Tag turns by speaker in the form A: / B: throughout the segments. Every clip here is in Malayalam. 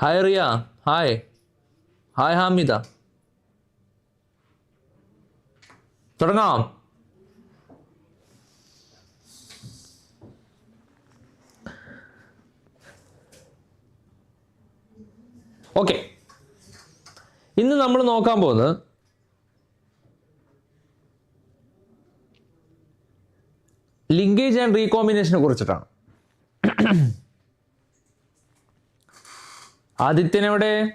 A: Hi Riya hi hi Hamida തുടങ്ങാം. ഓക്കെ ഇന്ന് നമ്മൾ നോക്കാൻ പോകുന്നത് ലിങ്കേജ് ആൻഡ് റീകോമ്പിനേഷനെ കുറിച്ചിട്ടാണ്. ആദിത്യൻ എവിടെ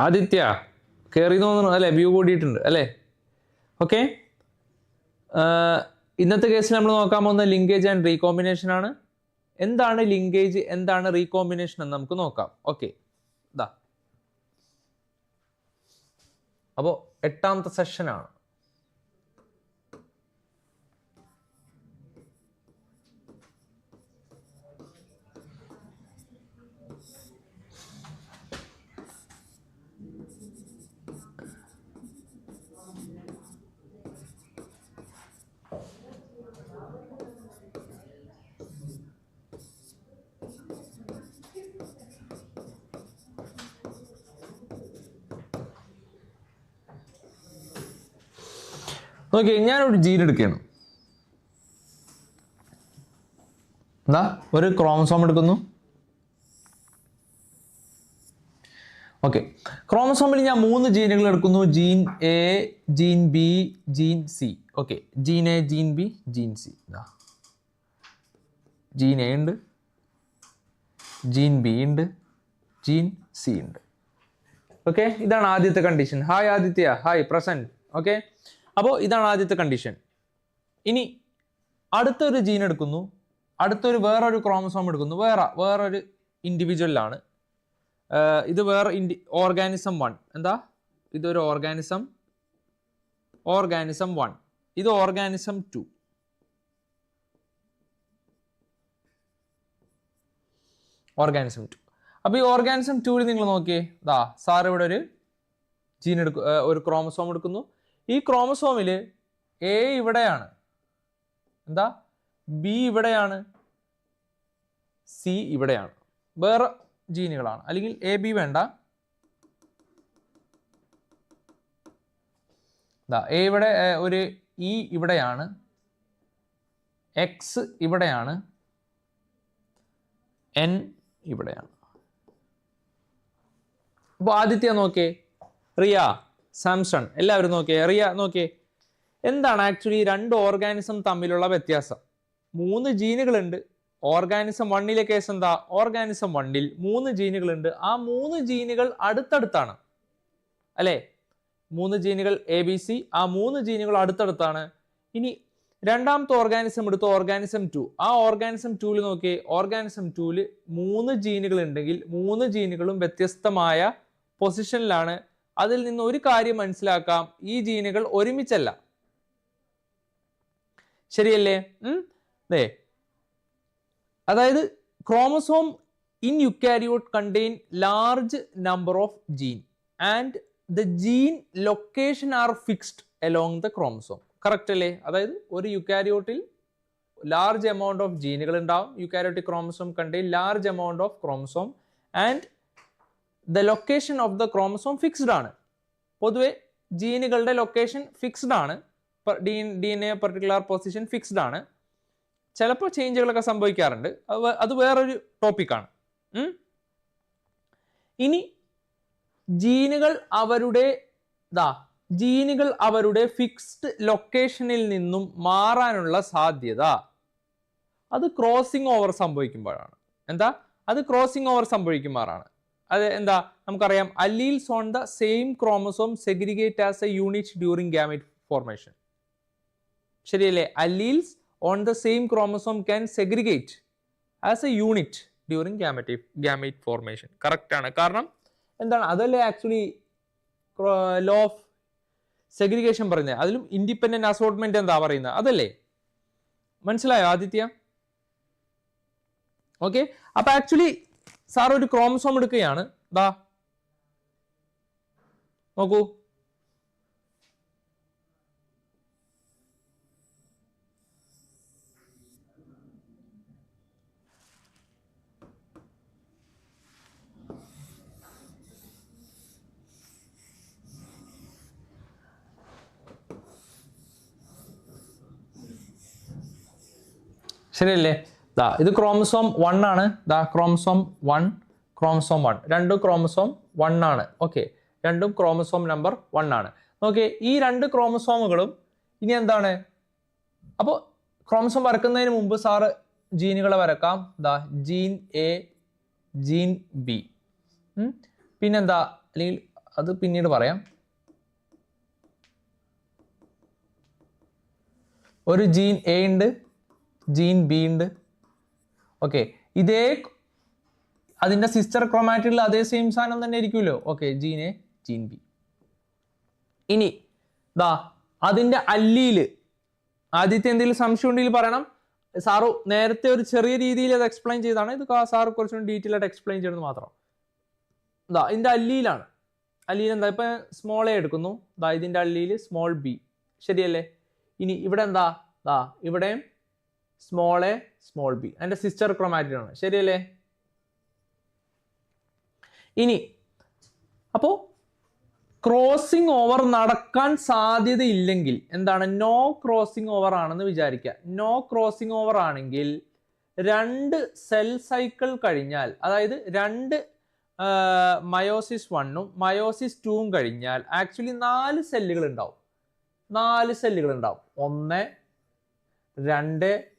A: ആദിത്യ. കയറി തോന്നുന്നു. അല്ലേ? വ്യൂ കൂടിയിട്ടുണ്ട്. അല്ലേ? ഓക്കെ. ഇന്നത്തെ കേസിൽ നമ്മൾ നോക്കാൻ പോകുന്ന ലിങ്കേജ് ആൻഡ് റീകോമ്പിനേഷൻ ആണ്. എന്താണ് ലിങ്കേജ്? എന്താണ് റീകോമ്പിനേഷൻ എന്ന് നമുക്ക് നോക്കാം. ഓക്കെ. ഇതാ അപ്പോൾ എട്ടാമത്തെ സെഷനാണ്. ഓക്കെ ഞാനൊരു ജീൻ എടുക്കുകയാണ്. എന്താ ഒരു ക്രോമസോം എടുക്കുന്നു. ഓക്കെ ക്രോമസോമിൽ ഞാൻ മൂന്ന് ജീനുകൾ എടുക്കുന്നു. Gene A gene B gene C okay gene A gene B gene C gene A ഉണ്ട്. ജീൻ ബി ഉണ്ട്. ജീൻ സി ഉണ്ട്. ഓക്കെ ഇതാണ് ആദ്യത്തെ condition hi Aditya. Hi present okay അപ്പോൾ ഇതാണ് ആദ്യത്തെ കണ്ടീഷൻ ഇനി അടുത്തൊരു ജീൻ എടുക്കുന്നു. അടുത്തൊരു വേറൊരു ക്രോമസോം എടുക്കുന്നു. വേറെ വേറൊരു ഇൻഡിവിജ്വലാണ് ഇത് വേറെ ഇൻഡി ഓർഗാനിസം വൺ എന്താ? ഇതൊരു ഓർഗാനിസം ഓർഗാനിസം വൺ ഇത് ഓർഗാനിസം ടു ഓർഗാനിസം ടു അപ്പോൾ ഈ ഓർഗാനിസം ടൂവിൽ നിങ്ങൾ നോക്കിയേ. ഇതാ സാർ ഇവിടെ ഒരു ജീൻ എടുക്കും ഒരു ക്രോമസോം എടുക്കുന്നു. ഈ ക്രോമസോമിൽ എ ഇവിടെയാണ്. എന്താ? ബി ഇവിടെയാണ്. സി ഇവിടെയാണ്. വേറെ ജീനുകളാണ്. അല്ലെങ്കിൽ എ ബി വേണ്ട. ദാ എ ഇവിടെ ഒരു ഇ ഇവിടെയാണ്. എക്സ് ഇവിടെയാണ്. എൻ ഇവിടെയാണ്. അപ്പോൾ ആദിത്യ നോക്കിയേ. റിയ സാംസൺ. എല്ലാവരും നോക്കിയേ എറിയ നോക്കിയേ. എന്താണ് ആക്ച്വലി രണ്ട് ഓർഗാനിസം തമ്മിലുള്ള വ്യത്യാസം? മൂന്ന് ജീനുകളുണ്ട് ഓർഗാനിസം വണ്ണിലെ കേസ് എന്താ? ഓർഗാനിസം വണ്ണിൽ മൂന്ന് ജീനുകളുണ്ട്. ആ മൂന്ന് ജീനുകൾ അടുത്തടുത്താണ്. അല്ലേ? മൂന്ന് ജീനുകൾ എ ബി സി ആ മൂന്ന് ജീനുകൾ അടുത്തടുത്താണ്. ഇനി രണ്ടാമത്തെ ഓർഗാനിസം എടുത്ത് ഓർഗാനിസം ടു ആ ഓർഗാനിസം ടൂവിൽ നോക്കിയേ ഓർഗാനിസം ടൂവിൽ മൂന്ന് ജീനുകൾ ഉണ്ടെങ്കിൽ മൂന്ന് ജീനുകളും വ്യത്യസ്തമായ പൊസിഷനിലാണ് അതിൽ നിന്ന് ഒരു കാര്യം മനസ്സിലാക്കാം. ഈ ജീനുകൾ ഒരുമിച്ചല്ല. ശരിയല്ലേ? ദേ. അതായത് chromosome in eukaryote contain large number of gene. And the gene location are fixed along the chromosome. Correct അല്ലേ? അതായത് ഒരു യുക്കാരിയോട്ടിൽ ലാർജ് എമൗണ്ട് ഓഫ് ജീനുകൾ ഉണ്ടാവും. Eukaryotic chromosome contain large amount of chromosome. And the location of the chromosome fixed ആണ്. പൊതുവെ ജീനുകളുടെ ലൊക്കേഷൻ ഫിക്സ്ഡ് ആണ്. D N A particular position fixed ആണ്. ചിലപ്പോൾ ചേഞ്ചുകളൊക്കെ സംഭവിക്കാറുണ്ട്. അത് വേറൊരു ടോപ്പിക്കാണ് ഇനി ജീനുകൾ അവരുടെ ദാ ജീനുകൾ അവരുടെ ഫിക്സ്ഡ് ലൊക്കേഷനിൽ നിന്നും മാറാനുള്ള സാധ്യത. അത് ക്രോസിംഗ് ഓവർ സംഭവിക്കുമ്പോഴാണ്. എന്താ? അത് ക്രോസിംഗ് ഓവർ സംഭവിക്കുമ്പോഴാണ്. അത് എന്താ? നമുക്കറിയാം. Alleles on the same chromosome segregate as a unit during gamete formation ശരിയല്ലേ? Alleles on the same chromosome can segregate as a unit during gamete gamete formation correct ആണ്. കാരണം എന്താണ്? അതല്ലേ ആക്ച്വലി ലോ ഓഫ് സെഗ്രിഗേഷൻ പറയുന്നത്? അതിലും ഇൻഡിപെൻഡന്റ് അസോർട്ട്മെന്റ് എന്താ പറയുന്നത്? അതല്ലേ? മനസ്സിലായോ ആദിത്യ? ഓക്കെ അപ്പൊ ആക്ച്വലി സാർ ഒരു ക്രോമസോം എടുക്കുകയാണ്. ദാ. നോക്കൂ. ശരിയല്ലേ? ദാ ഇത് ക്രോമസോം വൺ ആണ്. ദാ ക്രോമസോം വൺ ക്രോമസോം വൺ രണ്ടും ക്രോമസോം വൺ ആണ്. ഓക്കെ രണ്ടും ക്രോമസോം നമ്പർ വൺ ആണ്. ഓക്കെ ഈ രണ്ട് ക്രോമസോമുകളും ഇനി എന്താണ്? അപ്പോൾ ക്രോമസോം വരക്കുന്നതിന് മുമ്പ് സാറ് ജീനുകളെ വരക്കാം. ദാ ജീൻ എ ജീൻ ബി പിന്നെന്താ? അല്ലെങ്കിൽ അത് പിന്നീട് പറയാം. ഒരു ജീൻ എ ഉണ്ട് ജീൻ ബി ഉണ്ട്. ഓക്കെ ഇതേ അതിന്റെ സിസ്റ്റർ ക്രോമാറ്റിൽ അതേ സെയിം സാധനം തന്നെ ആയിരിക്കുമല്ലോ okay gene A gene B ഇനി ദാ അതിന്റെ അല്ലിയിൽ ആദ്യത്തെ എന്തെങ്കിലും സംശയം ഉണ്ടെങ്കിൽ പറയണം. സാറ് നേരത്തെ ഒരു ചെറിയ രീതിയിൽ അത് എക്സ്പ്ലെയിൻ ചെയ്താണ് ഇത് സാറ് കുറച്ചും ഡീറ്റെയിൽ ആയിട്ട് എക്സ്പ്ലെയിൻ ചെയ്യുന്നത് മാത്രം. ഇതാ ഇതിന്റെ അല്ലിയിലാണ്. അല്ലിയിൽ എന്താ? ഇപ്പൊ സ്മോൾ എ എടുക്കുന്നു. ദാ ഇതിന്റെ അല്ലിയിൽ സ്മോൾ ബി ശരിയല്ലേ? ഇനി ഇവിടെ എന്താ? ദാ ഇവിടെയും സ്മോൾ എ സ്മോൾ ബി അതിന്റെ സിസ്റ്റർ ക്രൊമാറ്റിഡ് ആണ്. ശരിയല്ലേ? ഇനി അപ്പോ ക്രോസിംഗ് ഓവർ നടക്കാൻ സാധ്യതയില്ലെങ്കിൽ എന്താണ്? നോ ക്രോസിംഗ് ഓവർ ആണെന്ന് വിചാരിക്കുക നോ ക്രോസിംഗ് ഓവർ ആണെങ്കിൽ രണ്ട് സെൽ സൈക്കിൾ കഴിഞ്ഞാൽ അതായത് രണ്ട് മയോസിസ് വണ്ണും മയോസിസ് ടൂവും കഴിഞ്ഞാൽ ആക്ച്വലി നാല് സെല്ലുകൾ ഉണ്ടാവും. നാല് സെല്ലുകൾ ഉണ്ടാവും. ഒന്ന് രണ്ട്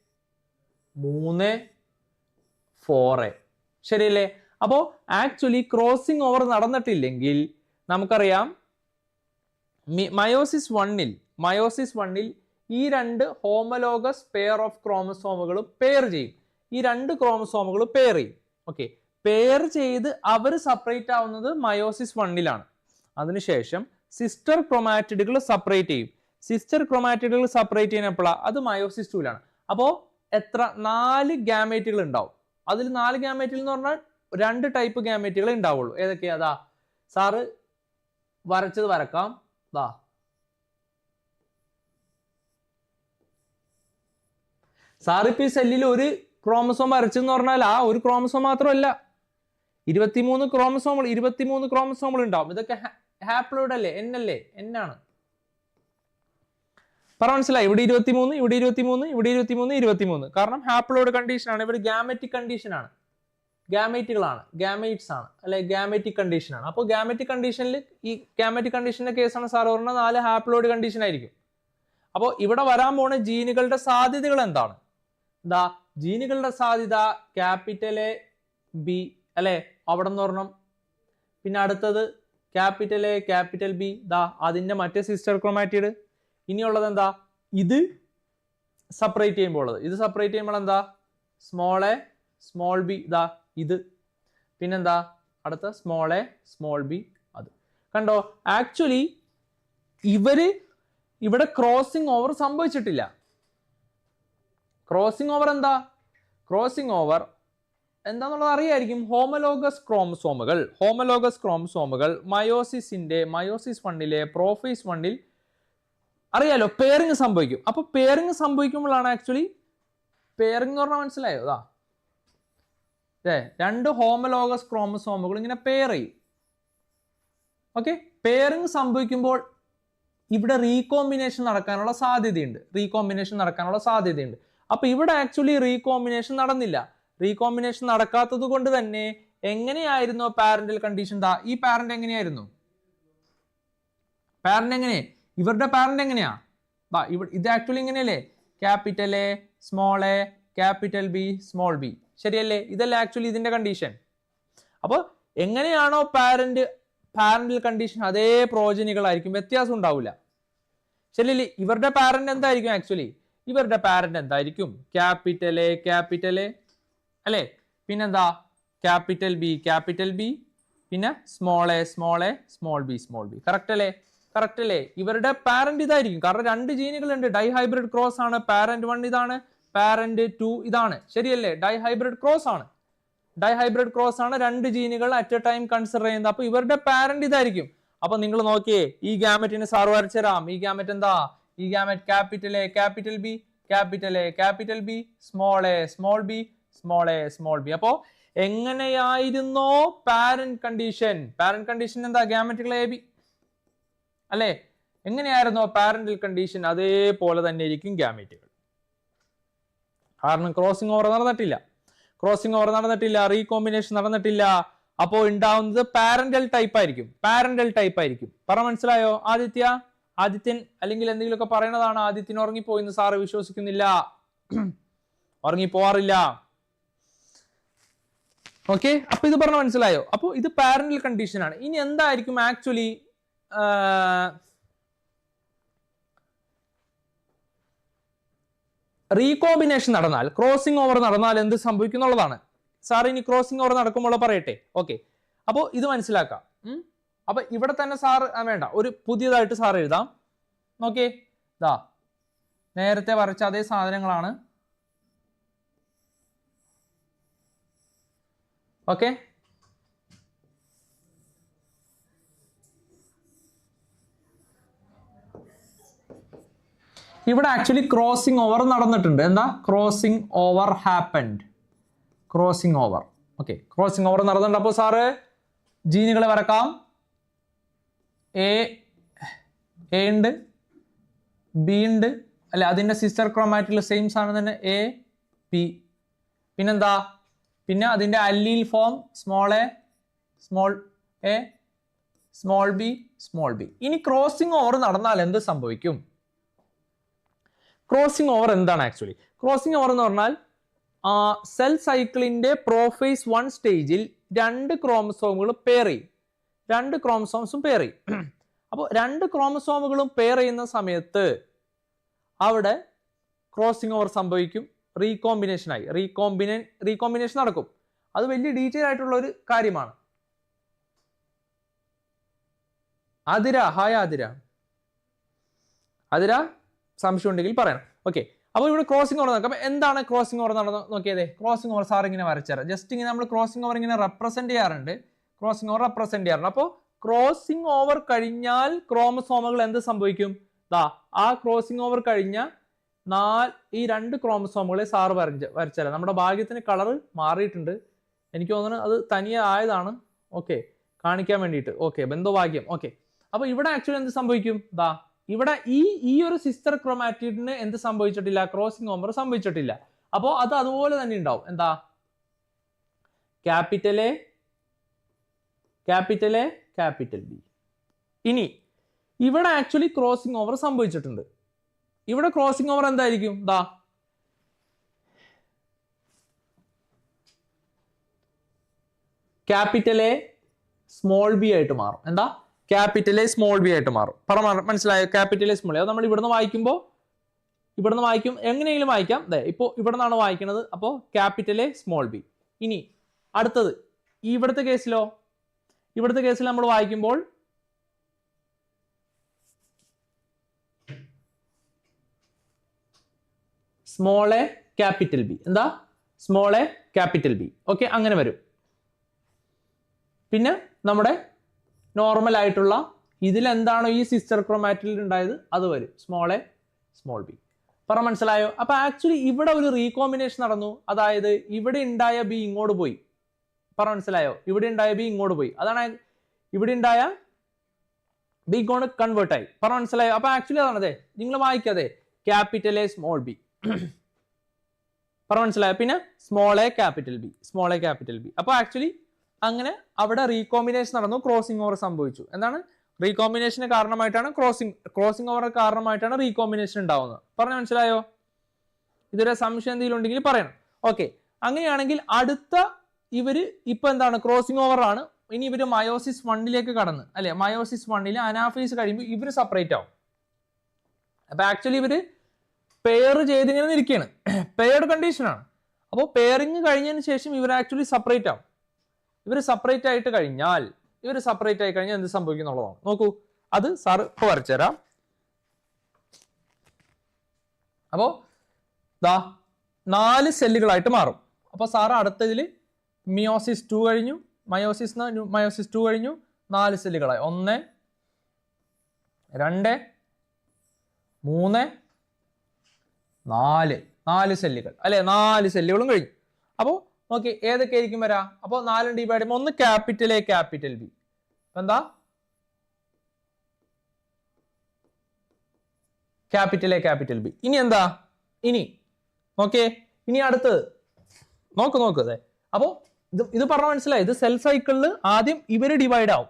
A: മൂന്ന് ഫോറ്. ശരിയല്ലേ? അപ്പോ ആക്ച്വലി ക്രോസിംഗ് ഓവർ നടന്നിട്ടില്ലെങ്കിൽ നമുക്കറിയാം മയോസിസ് വണ്ണിൽ മയോസിസ് വണ്ണിൽ ഈ രണ്ട് ഹോമലോഗസ് പെയർ ഓഫ് ക്രോമസോമുകൾ പെയർ ചെയ്യും. ഈ രണ്ട് ക്രോമസോമുകൾ പെയർ ചെയ്യും. ഓക്കെ പെയർ ചെയ്ത് അവർ സെപ്പറേറ്റ് ആവുന്നത് മയോസിസ് വണ്ണിലാണ് അതിനുശേഷം സിസ്റ്റർ ക്രൊമാറ്റിഡുകൾ സെപ്പറേറ്റ് ചെയ്യും. സിസ്റ്റർ ക്രൊമാറ്റിഡുകൾ സെപ്പറേറ്റ് ചെയ്യുന്നപ്പോഴാണ് അത് മയോസിസ് ടൂലാണ് അപ്പോൾ എത്ര നാല് ഗാമേറ്റുകൾ ഉണ്ടാവും. അതിൽ നാല് ഗാമേറ്റുകൾ എന്ന് പറഞ്ഞാൽ രണ്ട് ടൈപ്പ് ഗാമേറ്റുകൾ ഉണ്ടാവുള്ളൂ. ഏതൊക്കെയാ അതാ സാറ് വരച്ചത് വരക്കാം. ദാ. സാറിപ്പോ ഈ സെല്ലിൽ ഒരു ക്രോമസോം വരച്ചെന്ന് പറഞ്ഞാൽ ആ ഒരു ക്രോമസോം മാത്രമല്ല. ഇരുപത്തിമൂന്ന് ക്രോമസോമുകൾ ഇരുപത്തിമൂന്ന് ക്രോമസോമുകൾ ഉണ്ടാവും. ഇതൊക്കെ ഹാപ്ലോയിഡ് അല്ലേ? എൻ അല്ലേ? എൻ ആണ്. പറ മനസ്സിലായി. ഇവിടെ ഇരുപത്തി മൂന്ന് ഇവിടെ ഇരുപത്തി മൂന്ന് ഇവിടെ ഇരുപത്തി മൂന്ന് കാരണം ഹാപ്ലോയിഡ് കണ്ടീഷൻ ആണ്. ഇവിടെ ഗ്യാമറ്റിക് കണ്ടീഷൻ ആണ്. ഗ്യാമേറ്റുകളാണ് ഗ്യാമേറ്റ്സ് ആണ്. അല്ലെ ഗ്യാമറ്റിക് കണ്ടീഷൻ ആണ്. അപ്പോൾ ഗ്യാമറ്റിക് കണ്ടീഷനിൽ ഈ ഗ്യാമറ്റിക് കണ്ടീഷന്റെ കേസാണ് സാർ പറഞ്ഞത് നാല് ഹാപ്ലോയിഡ് കണ്ടീഷൻ ആയിരിക്കും. അപ്പോൾ ഇവിടെ വരാൻ പോണ ജീനുകളുടെ സാധ്യതകൾ എന്താണ്? എന്താ? ജീനുകളുടെ സാധ്യത ക്യാപിറ്റൽ എ ബി അല്ലെ അവിടെ നിന്ന് ഒരെണ്ണം. പിന്നെ അടുത്തത് ക്യാപിറ്റൽ എ ക്യാപിറ്റൽ ബി ദാ അതിന്റെ മറ്റേ സിസ്റ്റർ ക്രോമാറ്റിഡ് ഇനിയുള്ളത് എന്താ? ഇത് സെപ്പറേറ്റ് ചെയ്യുമ്പോൾ ഉള്ളത് ഇത് സെപ്പറേറ്റ് ചെയ്യുമ്പോൾ എന്താ? സ്മോൾ എ സ്മോൾ ബി ഇതാ ഇത്. പിന്നെന്താ? അടുത്ത സ്മോൾ എ സ്മോൾ ബി അത്. കണ്ടോ? ആക്ച്വലി ഇവർ ഇവിടെ ക്രോസിംഗ് ഓവർ സംഭവിച്ചിട്ടില്ല. ക്രോസിംഗ് ഓവർ എന്താ? ക്രോസിംഗ് ഓവർ എന്താന്നുള്ളത് അറിയായിരിക്കും. ഹോമലോഗസ് ക്രോമസോമുകൾ ഹോമലോഗസ് ക്രോമസോമുകൾ മയോസിസിന്റെ മയോസിസ് വണ്ണിലെ പ്രോഫേസ് വണ്ണിൽ അറിയാലോ പെയറിങ് സംഭവിക്കും. അപ്പൊ പെയറിങ് സംഭവിക്കുമ്പോഴാണ് ആക്ച്വലി പെയറിങ് എന്ന് പറഞ്ഞാൽ മനസ്സിലായോ? അതാ അല്ലേ രണ്ട് ഹോമലോഗസ് ക്രോമസോമുകൾ ഇങ്ങനെ പെയർ ചെയ്യും. ഓക്കെ പെയറിങ് സംഭവിക്കുമ്പോൾ ഇവിടെ റീകോമ്പിനേഷൻ നടക്കാനുള്ള സാധ്യതയുണ്ട്. റീകോമ്പിനേഷൻ നടക്കാനുള്ള സാധ്യതയുണ്ട്. അപ്പൊ ഇവിടെ ആക്ച്വലി റീകോമ്പിനേഷൻ നടന്നില്ല. റീകോമ്പിനേഷൻ നടക്കാത്തത് കൊണ്ട് തന്നെ എങ്ങനെയായിരുന്നു പാരന്റൽ കണ്ടീഷൻ ഈ പാരന്റ് എങ്ങനെയായിരുന്നു? പാരന്റ് എങ്ങനെ? ഇവരുടെ പാരന്റ് എങ്ങനെയാ? ബാ ഇവിടെ ഇത് ആക്ച്വലി ഇങ്ങനെയല്ലേ? Capital A small A capital B small B ശരിയല്ലേ? ഇതല്ല ആക്ച്വലി ഇതിന്റെ കണ്ടീഷൻ അപ്പോൾ എങ്ങനെയാണോ പാരന്റ് പാരന്റൽ കണ്ടീഷൻ അതേ പ്രോജനികളായിരിക്കും വ്യത്യാസം ഉണ്ടാവില്ല ശരിയല്ലേ? ഇവരുടെ പാരന്റ് എന്തായിരിക്കും ആക്ച്വലി ഇവരുടെ പാരന്റ് എന്തായിരിക്കും? ക്യാപിറ്റൽ എ ക്യാപിറ്റൽ എ അല്ലേ? പിന്നെന്താ? ക്യാപിറ്റൽ ബി ക്യാപിറ്റൽ ബി പിന്നെ small A small A small B small B correct അല്ലേ? കറക്റ്റ് അല്ലേ? ഇവരുടെ പാരന്റ് ഇതായിരിക്കും. കാരണം രണ്ട് ജീനുകൾ ഉണ്ട് ഡൈ ഹൈബ്രിഡ് ക്രോസ് ആണ്. പാരന്റ് വൺ ഇതാണ്. പാരന്റ് ടു ഇതാണ്. ശരിയല്ലേ? ഡൈ ഹൈബ്രിഡ് ക്രോസ് ആണ്. ഡൈ ഹൈബ്രിഡ് ക്രോസ് ആണ് രണ്ട് ജീനുകൾ അറ്റ് എ ടൈം കൺസിഡർ ചെയ്യുന്നത്. അപ്പൊ ഇവരുടെ പാരന്റ് ഇതായിരിക്കും. അപ്പൊ നിങ്ങൾ നോക്കിയേ ഈ ഗാമറ്റിന് സാർ വരച്ചുതരാം ഈ ഗാമറ്റ് എന്താ? ഈ gamete capital A capital B capital A capital B small A small B small A small B അപ്പോ എങ്ങനെയായിരുന്നോ പാരന്റ് കണ്ടീഷൻ പാരന്റ് കണ്ടീഷൻ എന്താ? ഗാമറ്റുകൾ എ ബി അല്ലേ? എങ്ങനെയായിരുന്നു പാരന്റൽ കണ്ടീഷൻ അതേപോലെ തന്നെ ഇരിക്കും ഗ്യാമേറ്റുകൾ കാരണം ക്രോസിംഗ് ഓവർ നടന്നിട്ടില്ല. ക്രോസിംഗ് ഓവർ നടന്നിട്ടില്ല റീകോമ്പിനേഷൻ നടന്നിട്ടില്ല. അപ്പോൾ ഉണ്ടാവുന്നത് പാരന്റൽ ടൈപ്പ് ആയിരിക്കും. പാരന്റൽ ടൈപ്പ് ആയിരിക്കും. പറ മനസ്സിലായോ? ആദിത്യ? ആദിത്യൻ അല്ലെങ്കിൽ എന്തെങ്കിലുമൊക്കെ പറയണതാണ് ആദിത്യൻ ഉറങ്ങിപ്പോയിന്ന് സാറ് വിശ്വസിക്കുന്നില്ല. ഉറങ്ങിപ്പോവാറില്ല. ഓക്കെ അപ്പൊ ഇത് പറഞ്ഞ മനസ്സിലായോ? അപ്പോൾ ഇത് പാരന്റൽ കണ്ടീഷൻ ആണ്. ഇനി എന്തായിരിക്കും ആക്ച്വലി റീകോമ്പിനേഷൻ നടന്നാൽ ക്രോസിംഗ് ഓവർ നടന്നാൽ എന്ത് സംഭവിക്കും എന്നുള്ളതാണ് സാർ ഇനി ക്രോസിംഗ് ഓവർ നടക്കുമ്പോൾ പറയട്ടെ. ഓക്കെ അപ്പോൾ ഇത് മനസ്സിലാക്കാം. അപ്പൊ ഇവിടെ തന്നെ സാർ വേണ്ട. ഒരു പുതിയതായിട്ട് സാർ എഴുതാം. നോക്കേ ദാ. നേരത്തെ വരച്ച അതേ സാധനങ്ങളാണ്. ഓക്കെ ഇവിടെ ആക്ച്വലി ക്രോസിംഗ് ഓവർ നടന്നിട്ടുണ്ട്. എന്താ? Crossing over happened crossing over okay crossing over നടന്നിട്ടുണ്ട്. അപ്പോൾ സാറ് ജീനുകളെ വരക്കാം. എ എ ഉണ്ട് ബി ഉണ്ട്. അല്ല അതിന്റെ സിസ്റ്റർ ക്രോമാറ്റിൽ സെയിം സാധനം തന്നെ എ പി പിന്നെന്താ? പിന്നെ അതിന്റെ allele form small A small A small B small B ഇനി ക്രോസിംഗ് ഓവർ നടന്നാൽ എന്ത് സംഭവിക്കും? ക്രോസിംഗ് ഓവർ എന്താണ് ആക്ച്വലി ക്രോസിംഗ് ഓവർ എന്ന് പറഞ്ഞാൽ സെൽ സൈക്കിളിന്റെ പ്രോഫേസ് വൺ സ്റ്റേജിൽ രണ്ട് ക്രോമസോമുകൾ പെയർ ചെയ്യും. രണ്ട് ക്രോമസോംസും പെയർ ചെയ്യും. അപ്പോൾ രണ്ട് ക്രോമസോമുകളും പെയർ ചെയ്യുന്ന സമയത്ത് അവിടെ ക്രോസിംഗ് ഓവർ സംഭവിക്കും. റീകോമ്പിനേഷൻ ആയി. റീകോമ്പിനേ റീകോമ്പിനേഷൻ നടക്കും. അത് വലിയ ഡീറ്റെയിൽ ആയിട്ടുള്ള ഒരു കാര്യമാണ്. അതിര ഹായ് അതിര ആതിര? സംശയം ഉണ്ടെങ്കിൽ പറയണം. ഓക്കെ അപ്പോൾ ഇവിടെ ക്രോസിംഗ് ഓവർ നോക്കാം. എന്താണ് ക്രോസിംഗ് ഓവർ നടന്ന് നോക്കിയതേ ക്രോസിംഗ് ഓവർ സാർ ഇങ്ങനെ വരച്ചുതരാം ജസ്റ്റ് ഇങ്ങനെ നമ്മൾ ക്രോസിംഗ് ഓവർ ഇങ്ങനെ റെപ്രസെന്റ് ചെയ്യാറുണ്ട്. ക്രോസിംഗ് ഓവർ റെപ്രസെന്റ് ചെയ്യാറുണ്ട്. അപ്പോൾ ക്രോസിംഗ് ഓവർ കഴിഞ്ഞാൽ ക്രോമസോമുകൾ എന്ത് സംഭവിക്കും? ദാ ആ ക്രോസിംഗ് ഓവർ കഴിഞ്ഞ നാല് ഈ രണ്ട് ക്രോമസോമുകളെ സാറ് വരച്ച് വരച്ചുതരാം നമ്മുടെ ഭാഗ്യത്തിന് കളർ മാറിയിട്ടുണ്ട്. എനിക്ക് തോന്നുന്നു അത് തനിയെ ആയതാണ്. ഓക്കെ കാണിക്കാൻ വേണ്ടിയിട്ട്. ഓക്കെ ബന്ധുഭാഗ്യം. ഓക്കെ അപ്പോൾ ഇവിടെ ആക്ച്വലി എന്ത് സംഭവിക്കും? ദാ ഇവിടെ ഈ ഈ ഒരു സിസ്റ്റർ ക്രൊമാറ്റിഡിന് എന്ത് സംഭവിച്ചിട്ടില്ല? ക്രോസിംഗ് ഓവർ സംഭവിച്ചിട്ടില്ല. അപ്പോൾ അത് അതുപോലെ തന്നെ ഉണ്ടാവും. എന്താ? Capital A capital A capital B ഇനി ഇവിടെ ആക്ച്വലി ക്രോസിംഗ് ഓവർ സംഭവിച്ചിട്ടുണ്ട്. ഇവിടെ ക്രോസിംഗ് ഓവർ എന്തായിരിക്കും? ദാ. ക്യാപിറ്റൽ എ സ്മോൾ ബി ആയിട്ട് മാറും. എന്താ? ക്യാപിറ്റൽ എ സ്മോൾ ബി ആയിട്ട് മാറും. പറ മനസ്സിലായോ? ക്യാപിറ്റൽ എ സ്മോൾ അത് നമ്മൾ ഇവിടുന്ന് വായിക്കുമ്പോൾ ഇവിടുന്ന് വായിക്കും എങ്ങനെയെങ്കിലും വായിക്കാം. അതെ ഇപ്പോൾ ഇവിടെ നിന്നാണ് വായിക്കുന്നത് അപ്പോൾ ക്യാപിറ്റൽ എ സ്മോൾ ബി ഇനി അടുത്തത് ഇവിടുത്തെ കേസിലോ? ഇവിടുത്തെ കേസിൽ നമ്മൾ വായിക്കുമ്പോൾ സ്മോൾ എ ക്യാപിറ്റൽ ബി എന്താ? Small A capital B okay അങ്ങനെ വരും. പിന്നെ നമ്മുടെ നോർമൽ ആയിട്ടുള്ള ഇതിൽ എന്താണോ ഈ സിസ്റ്റർ ക്രോമാറ്റിൽ ഉണ്ടായത്? അത് വരും. സ്മോൾ എ സ്മോൾ ബി പറ മനസ്സിലായോ? അപ്പൊ ആക്ച്വലി ഇവിടെ ഒരു റീകോമ്പിനേഷൻ നടന്നു. അതായത് ഇവിടെ ഉണ്ടായ ബി ഇങ്ങോട്ട് പോയി. പറ മനസ്സിലായോ? ഇവിടെ ഉണ്ടായ ബി ഇങ്ങോട്ട് പോയി. അതാണ് ഇവിടെ ഉണ്ടായ ബി ഇങ്ങോട്ട് കൺവേർട്ട് ആയി. പറ മനസ്സിലായോ? അപ്പൊ ആക്ച്വലി അതാണ് അതെ. നിങ്ങൾ വായിക്കാതെ. ക്യാപിറ്റൽ എ സ്മോൾ ബി പറ മനസ്സിലായോ? പിന്നെ small A capital B small A capital B അപ്പൊ ആക്ച്വലി അങ്ങനെ അവിടെ റീകോമ്പിനേഷൻ നടന്നു ക്രോസിംഗ് ഓവർ സംഭവിച്ചു. എന്താണ്? റീകോമ്പിനേഷന് കാരണമായിട്ടാണ് ക്രോസിംഗ് ക്രോസിംഗ് ഓവർ കാരണമായിട്ടാണ് റീകോമ്പിനേഷൻ ഉണ്ടാവുന്നത്. പറഞ്ഞു മനസ്സിലായോ? ഇതൊരു സംശയം എന്തെങ്കിലും ഉണ്ടെങ്കിൽ പറയണം. ഓക്കെ അങ്ങനെയാണെങ്കിൽ അടുത്ത ഇവർ ഇപ്പൊ എന്താണ്? ക്രോസിംഗ് ഓവർ ആണ്. ഇനി ഇവർ മയോസിസ് വണ്ണിലേക്ക് കടന്ന് അല്ലെ? മയോസിസ് വണ്ണിൽ അനാഫേസ് കഴിയുമ്പോൾ ഇവർ സെപ്പറേറ്റ് ആവും. അപ്പൊ ആക്ച്വലി ഇവർ പെയർ ചെയ്തിങ്ങനെ ഇരിക്കുകയാണ് പെയർഡ് കണ്ടീഷനാണ് അപ്പോൾ പെയറിങ് കഴിഞ്ഞതിന് ശേഷം ഇവർ ആക്ച്വലി സെപ്പറേറ്റ് ആവും. ഇവർ സെപ്പറേറ്റ് ആയിട്ട് കഴിഞ്ഞാൽ ഇവർ സെപ്പറേറ്റ് ആയി കഴിഞ്ഞാൽ എന്ത് സംഭവിക്കും എന്നുള്ളതാണ്. നോക്കൂ. അത് സാർ ഇപ്പോൾ വരച്ചുതരാം അപ്പോൾ ദാ നാല് സെല്ലുകളായിട്ട് മാറും. അപ്പോൾ സാറ് അടുത്തതിൽ മിയോസിസ് ടു കഴിഞ്ഞു. മയോസിസ് മയോസിസ് ടു കഴിഞ്ഞു. നാല് സെല്ലുകളായി. ഒന്ന് രണ്ട് മൂന്ന് നാല്. നാല് സെല്ലുകൾ. അല്ലെ? നാല് സെല്ലുകളും കഴിഞ്ഞു. അപ്പോൾ നോക്കി ഏതൊക്കെ ആയിരിക്കും വരാ? അപ്പോൾ നാലും ഡിവൈഡ് ചെയ്യുമ്പോൾ ഒന്ന് ക്യാപിറ്റൽ എ ക്യാപിറ്റൽ ബി എന്താ? ക്യാപിറ്റൽ എ ക്യാപിറ്റൽ ബി ഇനി എന്താ? ഇനി നോക്കേ ഇനി അടുത്തത്. നോക്ക് നോക്ക് അതെ. അപ്പോൾ ഇത് ഇത് പറഞ്ഞ മനസ്സിലായി. ഇത് സെൽ സൈക്കിളിൽ ആദ്യം ഇവർ ഡിവൈഡ് ആവും.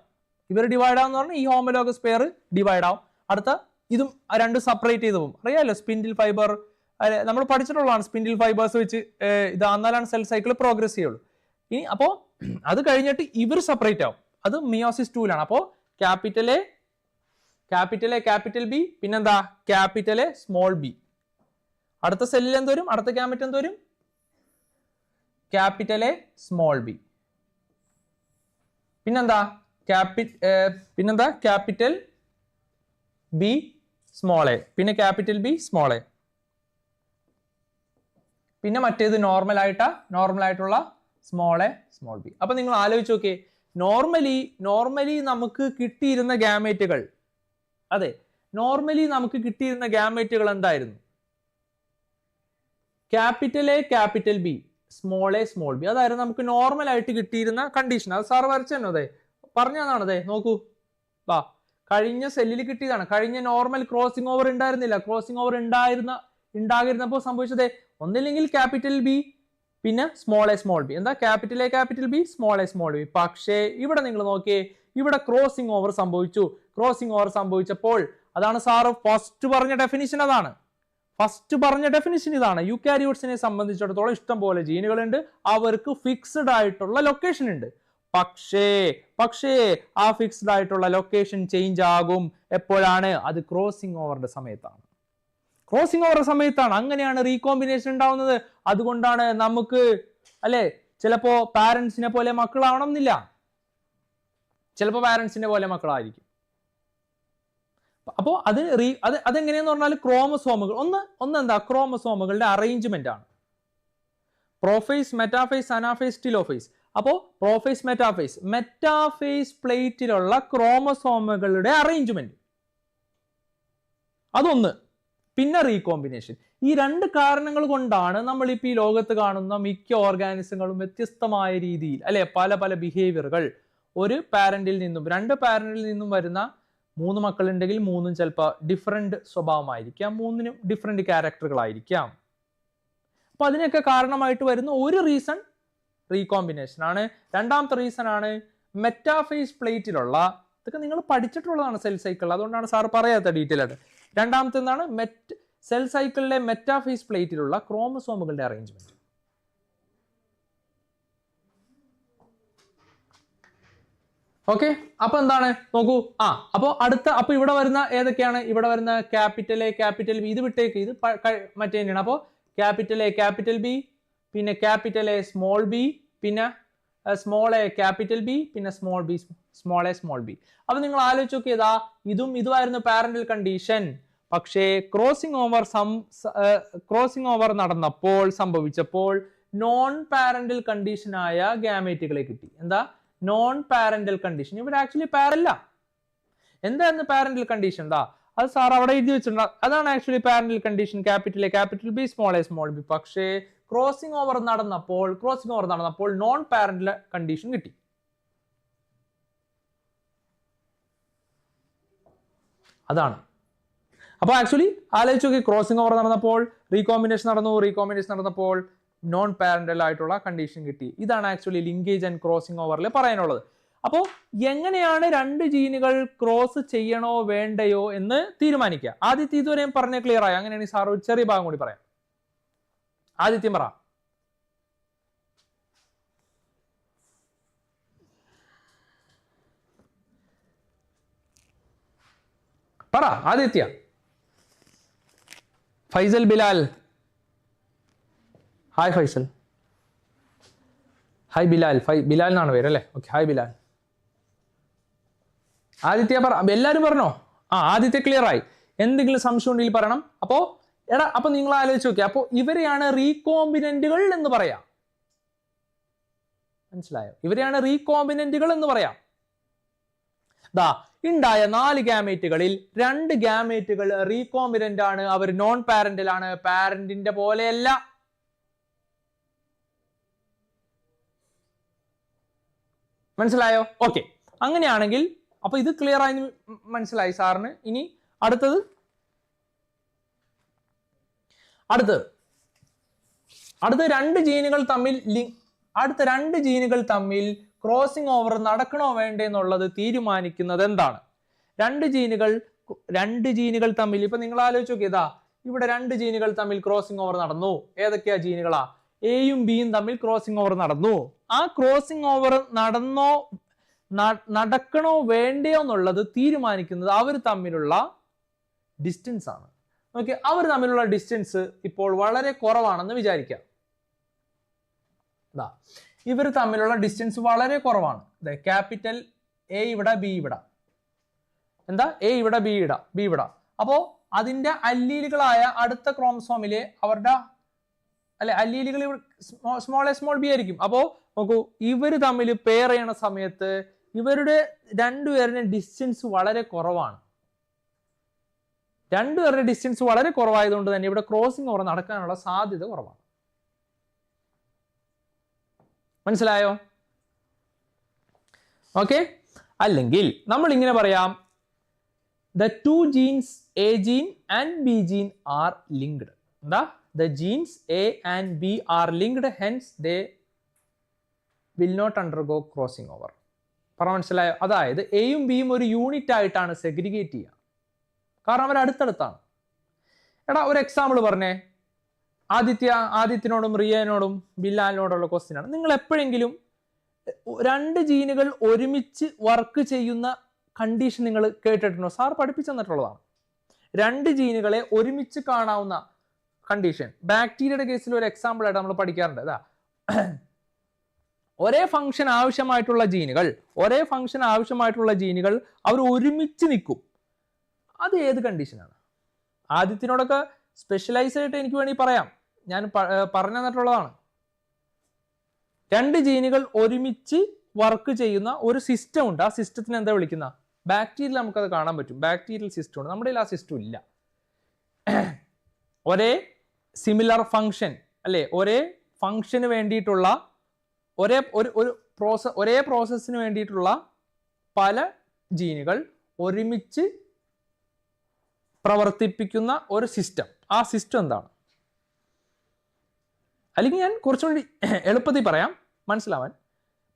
A: ഇവർ ഡിവൈഡ് ആവും പറഞ്ഞാൽ ഈ ഹോമലോഗസ് പെയർ ഡിവൈഡ് ആവും. അടുത്ത ഇതും രണ്ട് സെപ്പറേറ്റ് ചെയ്ത് പോകും. അറിയാലോ സ്പിൻഡിൽ ഫൈബർ നമ്മൾ പഠിച്ചിട്ടുള്ളതാണ് സ്പിൻഡിൽ ഫൈബേഴ്സ് വെച്ച് ഇതാന്നാലാണ് സെൽ സൈക്കിൾ പ്രോഗ്രസ് ചെയ്യുള്ളൂ. ഇനി അപ്പോൾ അത് കഴിഞ്ഞിട്ട് ഇവർ സെപ്പറേറ്റ് ആവും. അത് മിയോസിസ് ടൂലാണ് അപ്പോൾ capital A capital A capital B പിന്നെന്താ? ക്യാപിറ്റൽ എ സ്മോൾ ബി അടുത്ത സെല്ലിൽ എന്ത് വരും? അടുത്ത ക്യാമറ്റ് എന്ത് വരും? ക്യാപിറ്റൽ എ സ്മോൾ ബി പിന്നെന്താ? ക്യാപി പിന്നെന്താ? ക്യാപിറ്റൽ ബി സ്മോൾ എ പിന്നെ ക്യാപിറ്റൽ ബി സ്മോൾ എ പിന്നെ മറ്റേത് നോർമൽ ആയിട്ടാ നോർമൽ ആയിട്ടുള്ള സ്മോൾ എ സ്മോൾ ബി അപ്പൊ നിങ്ങൾ ആലോചിച്ച് നോക്കിയേ നോർമലി നോർമലി നമുക്ക് കിട്ടിയിരുന്ന ഗാമേറ്റുകൾ അതെ നോർമലി നമുക്ക് കിട്ടിയിരുന്ന ഗാമേറ്റുകൾ എന്തായിരുന്നു? Capital A capital B small A small B അതായിരുന്നു നമുക്ക് നോർമൽ ആയിട്ട് കിട്ടിയിരുന്ന കണ്ടീഷൻ അത് സാർ വരച്ചെന്നോ അതെ. പറഞ്ഞതാണ് അതെ നോക്കൂ. വാ കഴിഞ്ഞ സെല്ലിൽ കിട്ടിയതാണ്. കഴിഞ്ഞ നോർമൽ ക്രോസിംഗ് ഓവർ ഉണ്ടായിരുന്നില്ല. ക്രോസിംഗ് ഓവർ ഉണ്ടായിരുന്ന ഉണ്ടായിരുന്നപ്പോൾ സംഭവിച്ചത് ഒന്നില്ലെങ്കിൽ ക്യാപിറ്റൽ ബി പിന്നെ സ്മോൾ എ സ്മോൾ ബി എന്താ capital A capital B small A small B പക്ഷേ ഇവിടെ നിങ്ങൾ നോക്കിയേ ഇവിടെ ക്രോസിംഗ് ഓവർ സംഭവിച്ചു. ക്രോസിംഗ് ഓവർ സംഭവിച്ചപ്പോൾ അതാണ് സാറ് ഫസ്റ്റ് പറഞ്ഞ ഡെഫിനിഷൻ അതാണ്. ഫസ്റ്റ് പറഞ്ഞ ഡെഫിനിഷൻ ഇതാണ്. യു കാരിയോട്സിനെ സംബന്ധിച്ചിടത്തോളം ഇഷ്ടം പോലെ ജീനുകളുണ്ട്. അവർക്ക് ഫിക്സ്ഡ് ആയിട്ടുള്ള ലൊക്കേഷൻ ഉണ്ട്. പക്ഷേ പക്ഷേ ആ ഫിക്സ്ഡ് ആയിട്ടുള്ള ലൊക്കേഷൻ ചേഞ്ച് ആകും എപ്പോഴാണ്? അത് ക്രോസിംഗ് ഓവറിന്റെ സമയത്താണ്. ക്രോസിംഗ് ഓവർ സമയത്താണ്. അങ്ങനെയാണ് റീകോമ്പിനേഷൻ ഉണ്ടാവുന്നത്. അതുകൊണ്ടാണ് നമുക്ക് അല്ലെ? ചിലപ്പോ പാരന്റ്സിനെ പോലെ മക്കളാവണം എന്നില്ല. ചിലപ്പോ പാരന്റ്സിനെ പോലെ മക്കളായിരിക്കും. അപ്പോൾ അത് റീ അത് അതെങ്ങനെയെന്ന് പറഞ്ഞാൽ ക്രോമസോമുകൾ ഒന്ന് ഒന്ന് എന്താ? ക്രോമസോമുകളുടെ അറേഞ്ച്മെന്റ് ആണ്. പ്രോഫേസ് മെറ്റാഫേസ് അനാഫേസ് ടിലോഫേസ് അപ്പോൾ പ്രോഫേസ് മെറ്റാഫേസ് മെറ്റാഫേസ് പ്ലേറ്റിലുള്ള ക്രോമസോമുകളുടെ അറേഞ്ച്മെന്റ് അതൊന്ന്. പിന്നെ റീകോമ്പിനേഷൻ ഈ രണ്ട് കാരണങ്ങൾ കൊണ്ടാണ് നമ്മൾ ഇപ്പോൾ ഈ ലോകത്ത് കാണുന്ന മിക്ക ഓർഗാനിസങ്ങളും വ്യത്യസ്തമായ രീതിയിൽ അല്ലെ പല പല ബിഹേവിയറുകൾ ഒരു പാരന്റിൽ നിന്നും രണ്ട് പാരന്റിൽ നിന്നും വരുന്ന മൂന്ന് മക്കളുണ്ടെങ്കിൽ മൂന്നും ചിലപ്പോൾ ഡിഫറെന്റ് സ്വഭാവമായിരിക്കാം മൂന്നിനും ഡിഫറെന്റ് ക്യാരക്ടറുകളായിരിക്കാം അപ്പൊ അതിനൊക്കെ കാരണമായിട്ട് വരുന്ന ഒരു റീസൺ റീകോമ്പിനേഷൻ ആണ്. രണ്ടാമത്തെ റീസൺ ആണ് മെറ്റാഫേസ് പ്ലേറ്റിലുള്ള ഇതൊക്കെ നിങ്ങൾ പഠിച്ചിട്ടുള്ളതാണ് സെൽ സൈക്കിൾ അതുകൊണ്ടാണ് സാർ പറയാത്ത ഡീറ്റെയിൽ ആയിട്ട് രണ്ടാമത്തെ എന്താണ് മെറ്റ് സെൽ സൈക്കിളിലെ മെറ്റാഫേസ് പ്ലേറ്റിലുള്ള ക്രോമസോമുകളുടെ അറേഞ്ച്മെന്റ് ഓക്കെ അപ്പൊ എന്താണ്? നോക്കൂ. ആ അപ്പൊ അടുത്ത അപ്പൊ ഇവിടെ വരുന്ന ഏതൊക്കെയാണ്? ഇവിടെ വരുന്ന ക്യാപിറ്റൽ എ ക്യാപിറ്റൽ ബി ഇത് വിട്ടേക്ക്. ഇത് മറ്റേ തന്നെയാണ്. അപ്പോൾ ക്യാപിറ്റൽ എ ക്യാപിറ്റൽ ബി പിന്നെ ക്യാപിറ്റൽ എ സ്മോൾ ബി പിന്നെ സ്മോൾ എ ക്യാപിറ്റൽ ബി പിന്നെ small B small A small B അപ്പൊ നിങ്ങൾ ആലോചിച്ച് നോക്കിയതാ ഇതും ഇതുമായിരുന്നു പാരന്റൽ കണ്ടീഷൻ പക്ഷേ ക്രോസിംഗ് ഓവർ സം ക്രോസിംഗ് ഓവർ നടന്നപ്പോൾ സംഭവിച്ചപ്പോൾ നോൺ പാരന്റൽ കണ്ടീഷനായ ഗാമേറ്റുകളെ കിട്ടി. എന്താ? നോൺ പാരന്റൽ കണ്ടീഷൻ ഇവിടെ ആക്ച്വലി പാരല്ല എന്തായിരുന്നു പാരന്റൽ കണ്ടീഷൻ എന്താ അത് സാർ അവിടെ എഴുതി വെച്ചിട്ടുണ്ട്. അതാണ് actually parental condition capital capital B small A small B പക്ഷേ ക്രോസിംഗ് ഓവർ നടന്നപ്പോൾ ക്രോസിംഗ് ഓവർ നടന്നപ്പോൾ നോൺ പാരന്റൽ കണ്ടീഷൻ കിട്ടി. അതാണ്. അപ്പൊ ആക്ച്വലി ആലോചിച്ച് നോക്കി ക്രോസിംഗ് ഓവർ നടന്നപ്പോൾ റീകോമ്പിനേഷൻ നടന്നു റീകോമ്പിനേഷൻ നടന്നപ്പോൾ നോൺ പാരന്റൽ ആയിട്ടുള്ള കണ്ടീഷൻ കിട്ടി. ഇതാണ് ആക്ച്വലി ലിങ്കേജ് ആൻഡ് ക്രോസിംഗ് ഓവറിൽ പറയാനുള്ളത്. അപ്പോൾ എങ്ങനെയാണ് രണ്ട് ജീനുകൾ ക്രോസ് ചെയ്യണോ വേണ്ടയോ എന്ന് തീരുമാനിക്കുക. ആദ്യത്തെ ഞാൻ പറഞ്ഞ ക്ലിയർ ആയി? അങ്ങനെയാണെങ്കിൽ സാർ ഒരു ചെറിയ ഭാഗം കൂടി പറയാം. ആദിത്യം പറ. പറ ആദിത്യ. ഫൈസൽ ബിലാൽ. ഹായ് ഫൈസൽ. ഹായ് ബിലാൽ. ഫൈ ബിലാൽ എന്നാണ് പേര് അല്ലേ? Okay hi Bilal. ആദിത്യ പറ എല്ലാവരും പറഞ്ഞോ? ആ ആദിത്യ ക്ലിയർ ആയി. എന്തെങ്കിലും സംശയം ഉണ്ടെങ്കിൽ പറയണം. അപ്പോ എടാ അപ്പൊ നിങ്ങൾ ആലോചിച്ച് നോക്കിയ. അപ്പോ ഇവരെയാണ് റീകോമ്പിനന്റുകൾ എന്ന് പറയാം. മനസ്സിലായോ? ഇവരെയാണ് റീകോമ്പിനന്റുകൾ എന്ന് പറയാം. ദാ ഉണ്ടായ നാല് ഗാമേറ്റുകളിൽ രണ്ട് ഗാമേറ്റുകൾ റീകോമ്പിനന്റ് ആണ്. അവർ നോൺ പാരന്റിലാണ് പാരന്റിന്റെ പോലെയല്ല. മനസ്സിലായോ? ഓക്കെ അങ്ങനെയാണെങ്കിൽ അപ്പൊ ഇത് ക്ലിയർ ആയി മനസ്സിലായി സാറിന്. ഇനി അടുത്തത്. അടുത്തത്. അടുത്ത രണ്ട് ജീനുകൾ തമ്മിൽ അടുത്ത രണ്ട് ജീനുകൾ തമ്മിൽ ക്രോസിംഗ് ഓവർ നടക്കണോ വേണ്ടേ എന്നുള്ളത് തീരുമാനിക്കുന്നത് എന്താണ്? രണ്ട് ജീനുകൾ രണ്ട് ജീനുകൾ തമ്മിൽ ഇപ്പൊ നിങ്ങൾ ആലോചിച്ച് നോക്കിയതാ ഇവിടെ രണ്ട് ജീനുകൾ തമ്മിൽ ക്രോസിംഗ് ഓവർ നടന്നു. ഏതൊക്കെയാ ജീനുകളാ? എയും ബിയും തമ്മിൽ ക്രോസിംഗ് ഓവർ നടന്നു. ആ ക്രോസിംഗ് ഓവർ നടന്നോ നടക്കണോ വേണ്ടയോ എന്നുള്ളത് തീരുമാനിക്കുന്നത് അവർ തമ്മിലുള്ള ഡിസ്റ്റൻസ് ആണ്. ഓക്കെ അവർ തമ്മിലുള്ള ഡിസ്റ്റൻസ് ഇപ്പോൾ വളരെ കുറവാണെന്ന് വിചാരിക്കാം. ഇവർ തമ്മിലുള്ള ഡിസ്റ്റൻസ് വളരെ കുറവാണ്. ക്യാപിറ്റൽ എ ഇവിടെ ബി ഇവിടെ. എന്താ? എ ഇവിടെ ബി ഇട ബി ഇവിടെ. അപ്പോ അതിന്റെ അല്ലീലുകളായ അടുത്ത ക്രോമസോമിലെ അവരുടെ അല്ലെ അല്ലീലുകൾ സ്മോൾ എ സ്മോൾ ബി ആയിരിക്കും. അപ്പോ നോക്കൂ ഇവർ തമ്മിൽ പെയർ ചെയ്യണ സമയത്ത് ഇവരുടെ രണ്ടുപേരുടെ ഡിസ്റ്റൻസ് വളരെ കുറവാണ്. രണ്ടുപേരുടെ ഡിസ്റ്റൻസ് വളരെ കുറവായതുകൊണ്ട് തന്നെ ഇവിടെ ക്രോസിംഗ് ഓവർ നടക്കാനുള്ള സാധ്യത കുറവാണ്. മനസ്സിലായോ? ഓക്കെ അല്ലെങ്കിൽ നമ്മൾ ഇങ്ങനെ പറയാം. The two genes A gene and B gene are linked എന്താ? The genes A and B are linked hence they will not undergo crossing over പറ മനസ്സിലായോ? അതായത് എയും ബിയും ഒരു യൂണിറ്റ് ആയിട്ടാണ് സെഗ്രിഗേറ്റ് ചെയ്യുക. കാരണം അവർ അടുത്തടുത്താണ്. എടാ ഒരു എക്സാമ്പിൾ പറഞ്ഞേ. ആദിത്യ ആദിത്യനോടും റിയനോടും ബില്ലാലിനോടുള്ള ക്വസ്റ്റ്യൻ ആണ്. നിങ്ങൾ എപ്പോഴെങ്കിലും രണ്ട് ജീനുകൾ ഒരുമിച്ച് വർക്ക് ചെയ്യുന്ന കണ്ടീഷൻ നിങ്ങൾ കേട്ടിട്ടുണ്ടോ? സാർ പഠിപ്പിച്ചു തന്നിട്ടുള്ളതാണ്. രണ്ട് ജീനുകളെ ഒരുമിച്ച് കാണാവുന്ന കണ്ടീഷൻ ബാക്ടീരിയയുടെ കേസിൽ ഒരു എക്സാമ്പിൾ ആയിട്ട് നമ്മൾ പഠിക്കാറുണ്ട്. അതാ ഒരേ ഫംഗ്ഷൻ ആവശ്യമായിട്ടുള്ള ജീനുകൾ ഒരേ ഫംഗ്ഷൻ ആവശ്യമായിട്ടുള്ള ജീനുകൾ അവർ ഒരുമിച്ച് നിൽക്കും. അത് ഏത് കണ്ടീഷനാണ് ആദ്യത്തിനോടൊക്കെ സ്പെഷ്യലൈസ് ആയിട്ട് എനിക്ക് വേണമെങ്കിൽ പറയാം. ഞാൻ പറഞ്ഞു തന്നിട്ടുള്ളതാണ്. രണ്ട് ജീനുകൾ ഒരുമിച്ച് വർക്ക് ചെയ്യുന്ന ഒരു സിസ്റ്റം ഉണ്ട്. ആ സിസ്റ്റത്തിന് എന്താ വിളിക്കുന്ന? ബാക്ടീരിയൽ നമുക്കത് കാണാൻ പറ്റും. ബാക്ടീരിയൽ സിസ്റ്റം ഉണ്ട്. നമ്മുടെ ആ സിസ്റ്റം ഇല്ല. ഒരേ സിമിലർ ഫങ്ഷൻ അല്ലെ? ഒരേ ഫങ്ഷന് വേണ്ടിയിട്ടുള്ള ഒരേ ഒരു ഒരു പ്രോസസ് ഒരേ പ്രോസസ്സിന് വേണ്ടിയിട്ടുള്ള പല ജീനുകൾ ഒരുമിച്ച് പ്രവർത്തിപ്പിക്കുന്ന ഒരു സിസ്റ്റം ആ സിസ്റ്റം എന്താണ്? അല്ലെങ്കിൽ ഞാൻ കുറച്ചും കൂടി എളുപ്പത്തിൽ പറയാം. മനസ്സിലാവാൻ.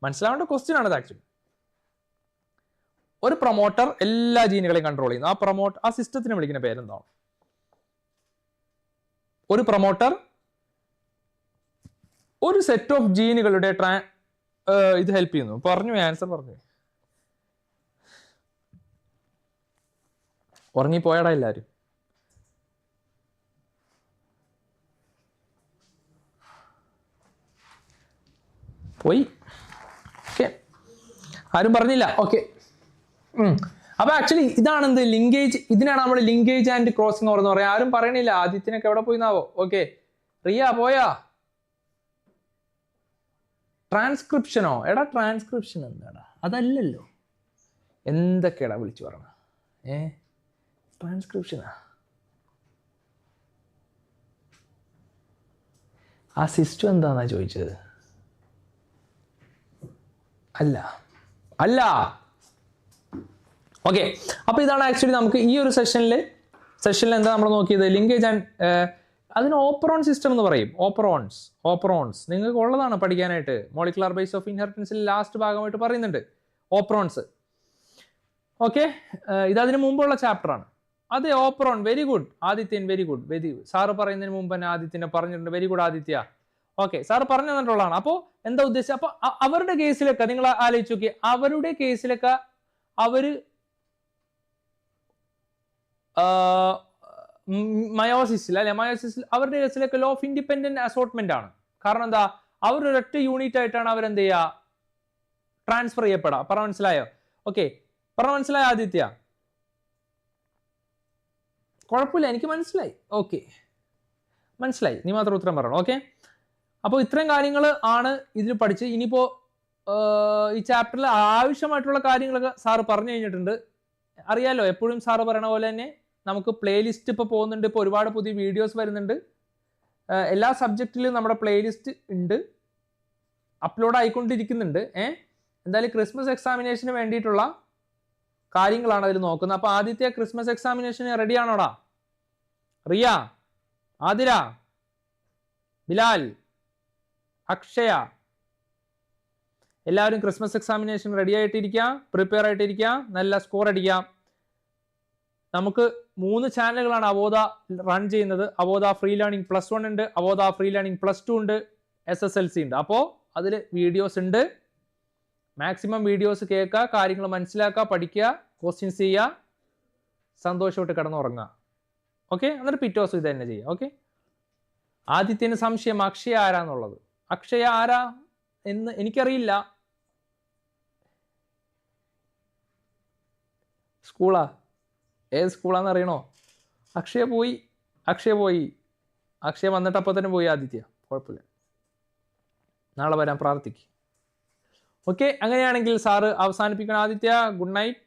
A: മനസ്സിലാവേണ്ട ക്വസ്റ്റ്യൻ ആണ് ആക്ച്വലി ഒരു പ്രൊമോട്ടർ എല്ലാ ജീനുകളെയും കൺട്രോൾ ചെയ്യുന്നു. ആ പ്രൊമോട്ട് ആ സിസ്റ്റത്തിന് വിളിക്കുന്ന പേരെന്താണ്? ഒരു പ്രൊമോട്ടർ ഒരു സെറ്റ് ഓഫ് ജീനുകളുടെ ട്രാ ഇത് ഹെൽപ്പ് ചെയ്യുന്നു. പറഞ്ഞു ആൻസർ പറഞ്ഞു. ഉറങ്ങിപ്പോയാടാ എല്ലാരും. പോയി. ഓക്കെ ആരും പറഞ്ഞില്ല. ഓക്കെ അപ്പൊ ആക്ച്വലി ഇതാണ് എന്ത് ലിങ്കേജ് ഇതിനാണ് നമ്മൾ ലിങ്കേജ് ആൻഡ് ക്രോസിംഗ് ഓവർ എന്ന് പറയാം ആരും പറയണില്ല. ആദിത്യനൊക്കെ എവിടെ പോയിന്നാവോ? ഓക്കെ റിയ പോയാ? ട്രാൻസ്ക്രിപ്ഷനോ എടാ ട്രാൻസ്ക്രിപ്ഷൻ എന്താടാ? അതല്ലല്ലോ. എന്തൊക്കെയാടാ വിളിച്ചു പറഞ്ഞ? ഏ? ട്രാൻസ്ക്രിപ്ഷനാ ആ സിസ്റ്റം എന്താന്നാ ചോദിച്ചത്? അല്ല. അല്ല. ഓക്കെ അപ്പൊ ഇതാണ് ആക്ച്വലി നമുക്ക് ഈ ഒരു സെഷനിൽ സെഷനിൽ എന്താ നമ്മൾ നോക്കിയത്? ലിങ്കേജ് ആൻഡ് അതിന് ഓപ്പറോൺ സിസ്റ്റം എന്ന് പറയും. ഓപ്പറോൺസ് ഓപ്പറോൺസ് നിങ്ങൾക്ക് ഉള്ളതാണ് പഠിക്കാനായിട്ട്. മോളിക്കുലർ ബേസ് ഓഫ് ഇൻഹെറിറ്റൻസിൽ ലാസ്റ്റ് ഭാഗമായിട്ട് പറയുന്നുണ്ട്. ഓപ്പറോൺസ് ഓക്കെ ഇത് അതിന് മുമ്പുള്ള ചാപ്റ്റർ ആണ്. അതെ operon very good Adithyan very good very sir പറയുന്നതിന് മുമ്പ് തന്നെ ആദിത്യനെ പറഞ്ഞിട്ടുണ്ട്. Very good Aditya. Okay sir പറഞ്ഞു തന്നിട്ടുള്ളതാണ്. അപ്പോ എന്താ ഉദ്ദേശിച്ചത്? അപ്പോൾ അവരുടെ കേസിലൊക്കെ നിങ്ങൾ ആലോചിച്ച് നോക്കി അവരുടെ കേസിലൊക്കെ അവർ മയോസിസിൽ അല്ലെ? മയോസിസിൽ അവരുടെ കേസിലൊക്കെ ലോ ഓഫ് ഇൻഡിപെൻഡന്റ് അസോട്ട്മെന്റ് ആണ്. കാരണം എന്താ? അവർ ഒരൊറ്റ യൂണിറ്റ് ആയിട്ടാണ് അവരെന്ത് ചെയ്യുക? ട്രാൻസ്ഫർ ചെയ്യപ്പെടാം പറ മനസ്സിലായോ? ഓക്കെ പറ മനസ്സിലായ ആദിത്യ? കുഴപ്പമില്ല എനിക്ക് മനസ്സിലായി. ഓക്കെ മനസ്സിലായി. നീ മാത്രം ഉത്തരം പറയണം. ഓക്കെ അപ്പോൾ ഇത്രയും കാര്യങ്ങൾ ആണ് ഇതിൽ പഠിച്ച് ഇനിയിപ്പോൾ ഈ ചാപ്റ്ററിൽ ആവശ്യമായിട്ടുള്ള കാര്യങ്ങളൊക്കെ സാറ് പറഞ്ഞു കഴിഞ്ഞിട്ടുണ്ട്. അറിയാലോ എപ്പോഴും സാറ് പറയണ പോലെ തന്നെ നമുക്ക് പ്ലേലിസ്റ്റ് ഇപ്പോൾ പോകുന്നുണ്ട്. ഇപ്പോൾ ഒരുപാട് പുതിയ വീഡിയോസ് വരുന്നുണ്ട്. എല്ലാ സബ്ജക്റ്റിലും നമ്മുടെ പ്ലേലിസ്റ്റ് ഉണ്ട്. അപ്ലോഡ് ആയിക്കൊണ്ടിരിക്കുന്നുണ്ട്. ഏ എന്തായാലും ക്രിസ്മസ് എക്സാമിനേഷന് വേണ്ടിയിട്ടുള്ള കാര്യങ്ങളാണ് അതിൽ നോക്കുന്നത്. അപ്പോൾ ആദ്യത്തെ ക്രിസ്മസ് എക്സാമിനേഷന് റെഡിയാണോടാ റിയ? ആതിര? ബിലാൽ? അക്ഷയ. എല്ലാവരും ക്രിസ്മസ് എക്സാമിനേഷൻ റെഡി ആയിട്ടിരിക്കുക പ്രിപ്പയർ ആയിട്ടിരിക്കുക നല്ല സ്കോർ അടിക്കാം. നമുക്ക് മൂന്ന് ചാനലുകളാണ് അവോധ റൺ ചെയ്യുന്നത്. Avodha free learning plus one ഉണ്ട് Avodha free learning plus two ഉണ്ട് എസ് എസ് എൽ സി ഉണ്ട്. അപ്പോൾ അതിൽ വീഡിയോസ് ഉണ്ട്. മാക്സിമം വീഡിയോസ് കേൾക്കുക കാര്യങ്ങൾ മനസ്സിലാക്കുക പഠിക്കുക ക്വസ്റ്റ്യൻസ് ചെയ്യുക സന്തോഷമായിട്ട് കിടന്നുറങ്ങുക. ഓക്കെ എന്നിട്ട് പിറ്റേ ദിവസം ഇത് തന്നെ ചെയ്യുക. ഓക്കെ ആദ്യത്തിന് സംശയം അക്ഷയ ആരാന്നുള്ളത്? അക്ഷയ ആരാ എന്ന് എനിക്കറിയില്ല. സ്കൂളാ? ഏത് സ്കൂളാന്ന് അറിയണോ? അക്ഷയ പോയി അക്ഷയ പോയി. അക്ഷയ വന്നിട്ട് തന്നെ പോയി ആദിത്യ. കുഴപ്പമില്ല. നാളെ വരാൻ പ്രാർത്ഥിക്കും. ഓക്കെ അങ്ങനെയാണെങ്കിൽ സാറ് അവസാനിപ്പിക്കണം. Aditya good night.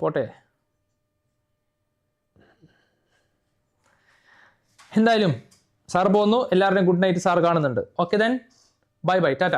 A: പോട്ടെ. എന്തായാലും സാർ പോകുന്നു. എല്ലാവരുടെയും ഗുഡ് നൈറ്റ് സാർ കാണുന്നുണ്ട്. Okay then bye bye tata